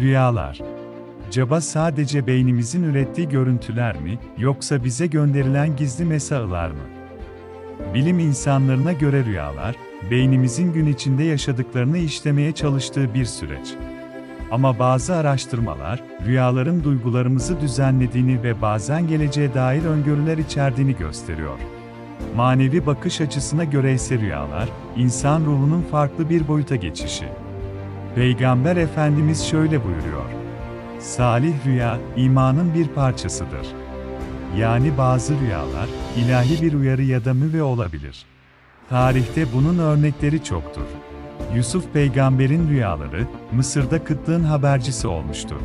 Rüyalar. Acaba sadece beynimizin ürettiği görüntüler mi, yoksa bize gönderilen gizli mesajlar mı? Bilim insanlarına göre rüyalar, beynimizin gün içinde yaşadıklarını işlemeye çalıştığı bir süreç. Ama bazı araştırmalar, rüyaların duygularımızı düzenlediğini ve bazen geleceğe dair öngörüler içerdiğini gösteriyor. Manevi bakış açısına göre ise rüyalar, insan ruhunun farklı bir boyuta geçişi. Peygamber Efendimiz şöyle buyuruyor. Salih rüya, imanın bir parçasıdır. Yani bazı rüyalar, ilahi bir uyarı ya da müve olabilir. Tarihte bunun örnekleri çoktur. Yusuf peygamberin rüyaları, Mısır'da kıtlığın habercisi olmuştur.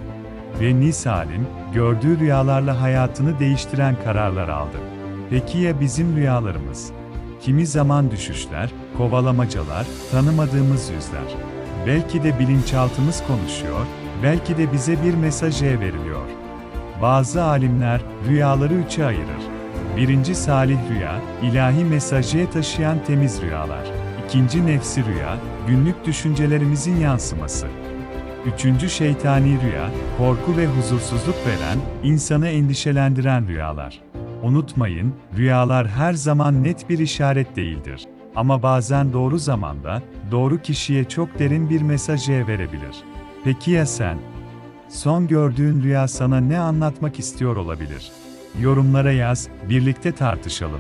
Ve Nisalim, gördüğü rüyalarla hayatını değiştiren kararlar aldı. Peki ya bizim rüyalarımız? Kimi zaman düşüşler, kovalamacalar, tanımadığımız yüzler. Belki de bilinçaltımız konuşuyor, belki de bize bir mesaj veriliyor. Bazı alimler rüyaları üçe ayırır. Birinci salih rüya, ilahi mesajı taşıyan temiz rüyalar. İkinci nefsi rüya, günlük düşüncelerimizin yansıması. Üçüncü şeytani rüya, korku ve huzursuzluk veren, insanı endişelendiren rüyalar. Unutmayın, rüyalar her zaman net bir işaret değildir. Ama bazen doğru zamanda, doğru kişiye çok derin bir mesaj verebilir. Peki ya sen? Son gördüğün rüya sana ne anlatmak istiyor olabilir? Yorumlara yaz, birlikte tartışalım.